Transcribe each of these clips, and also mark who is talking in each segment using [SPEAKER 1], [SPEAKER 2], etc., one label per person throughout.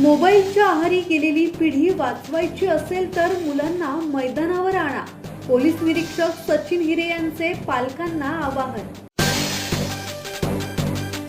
[SPEAKER 1] मोबाईलच्या आहारी गेलेली पिढी वाचवायची असेल तर मुलांना मैदानावर आणा. पोलीस निरीक्षक सचिन हिरे यांचे पालकांना आवाहन.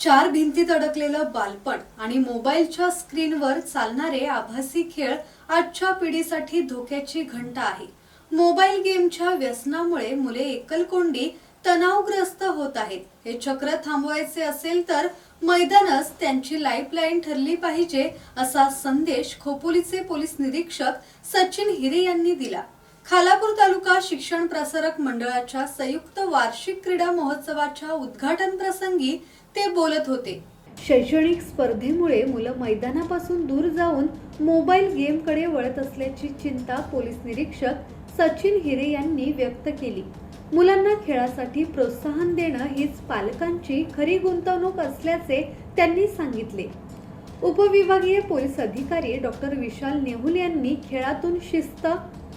[SPEAKER 1] चार भिंतीत अडकलेलं बालपण आणि मोबाईलच्या स्क्रीनवर चालणारे आभासी खेळ आजच्या पिढीसाठी धोक्याची घंटा आहे. मोबाईल गेमच्या व्यसनामुळे मुले एकलकोंडी तणावग्रस्त होत आहेत. हे चक्र थांबवायचे असेल तर मैदानच त्यांची लाईफलाईन ठरली पाहिजे असा संदेश खोपोलीचे पोलीस निरीक्षक सचिन हिरे यांनी दिला. खालापूर तालुका शिक्षण प्रसारक मंडळाच्या संयुक्त वार्षिक क्रीडा महोत्सवाच्या उद्घाटन प्रसंगी ते बोलत होते. शैक्षणिक स्पर्धेमुळे मुलं मैदानापासून दूर जाऊन मोबाईल गेमकडे वळत असल्याची चिंता पोलीस निरीक्षक सचिन हिरे यांनी व्यक्त केली. मुलांना खेळासाठी प्रोत्साहन देणं हीच पालकांची खरी गुंतवणूक असल्याचे त्यांनी सांगितले. उपविभागीय पोलीस अधिकारी डॉक्टर विशाल नेहुल यांनी खेळातून शिस्त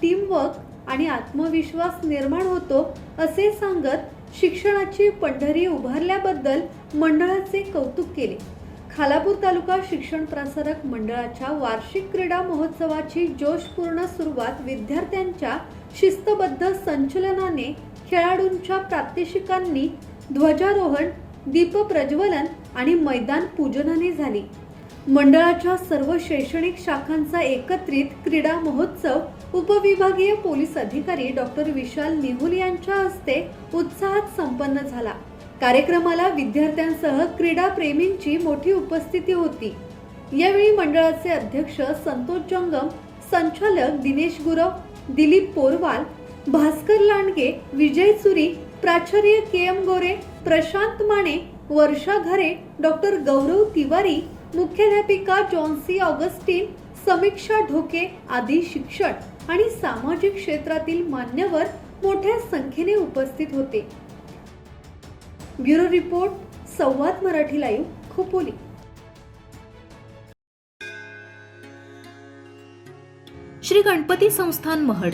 [SPEAKER 1] टीमवर्क आणि आत्मविश्वास निर्माण होतो असे सांगत शिक्षणाची पंढरी उभारल्याबद्दल मंडळाचे कौतुक केले. खालापूर तालुका शिक्षण प्रसारक मंडळाच्या वार्षिक क्रीडा महोत्सवाची जोशपूर्ण सुरुवात विद्यार्थ्यांच्या शिस्तबद्ध संचलनाने खेळाडूंच्या प्रात्यक्षिकांनी ध्वजारोहण दीपप्रज्वलन आणि मैदान पूजनाने झाली. मंडळाच्या सर्व शैक्षणिक शाखांचा एकत्रित क्रीडा महोत्सव उपविभागीय पोलीस अधिकारी डॉक्टर विशाल निहुल यांच्या हस्ते उत्साहात संपन्न झाला. कार्यक्रमाला विद्यार्थ्यांसह क्रीडा प्रेमींची मोठी उपस्थिती होती. यावेळी मंडळाचे अध्यक्ष संतोष जंगम संचालक दिनेश गुरव दिलीप पोरवाल भास्कर लांडगे विजय सुरी प्राचार्य K M Gore Prashant Mane Varsha Ghare doctor Gaurav Tiwari मुख्याध्यापिका जॉन्सी ऑगस्टीन समीक्षा ढोके आदी शिक्षण आणि सामाजिक क्षेत्रातील मान्यवर मोठ्या संख्येने उपस्थित होते. Bureau report Samvad Marathi live Khopoli.
[SPEAKER 2] Shri Ganpati Sansthan Mahad.